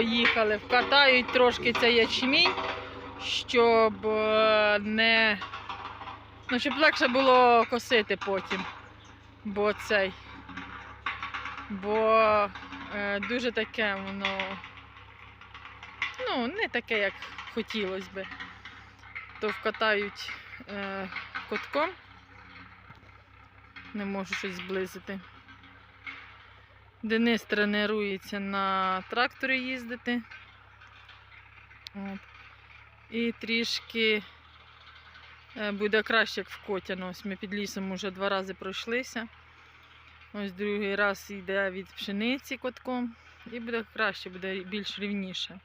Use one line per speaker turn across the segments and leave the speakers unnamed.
поїхали, вкатають трошки цей ячмінь, щоб е, не. Ну, щоб легше було косити потім. Бо цей. Бо е, дуже таке воно. Ну, не таке, як хотілося би. То вкатають е, котком. Не можу щось зблизити. Денис тренується на тракторі їздити. От. І трішки е, буде краще, як в Котяно. Ми під лісом вже два рази пройшлися. Ось другий раз йде від пшениці котком. І буде краще, буде більш рівніше.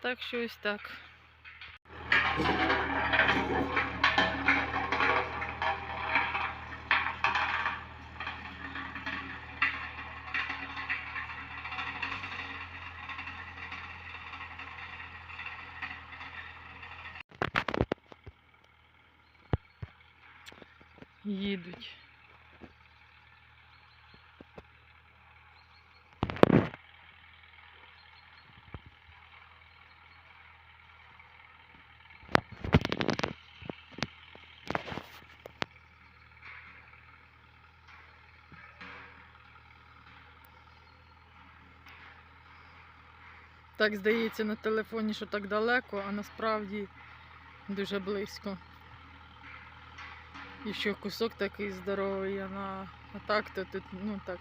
Так що ось так. Їдуть. Так здається на телефоні, що так далеко, а насправді дуже близько. І що кусок такий здоровий, а так то тут, ну так.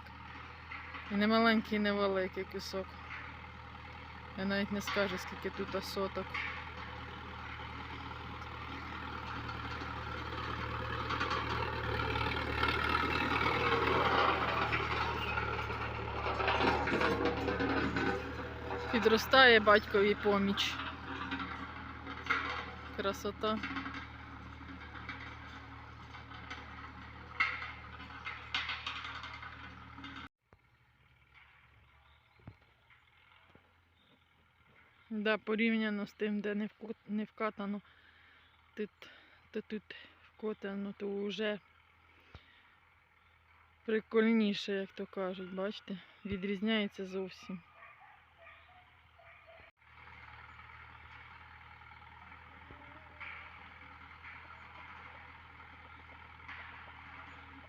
І не маленький, і не великий кусок. Я навіть не скажу, скільки тут соток. Підростає батькові поміч. Красота. Да, порівняно з тим, де не, вкатано, тут, то тут вкотано, то вже прикольніше, як то кажуть, бачите, відрізняється зовсім.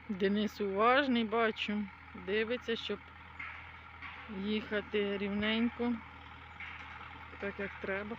Денис уважний, бачу, дивиться, щоб їхати рівненько, так як треба.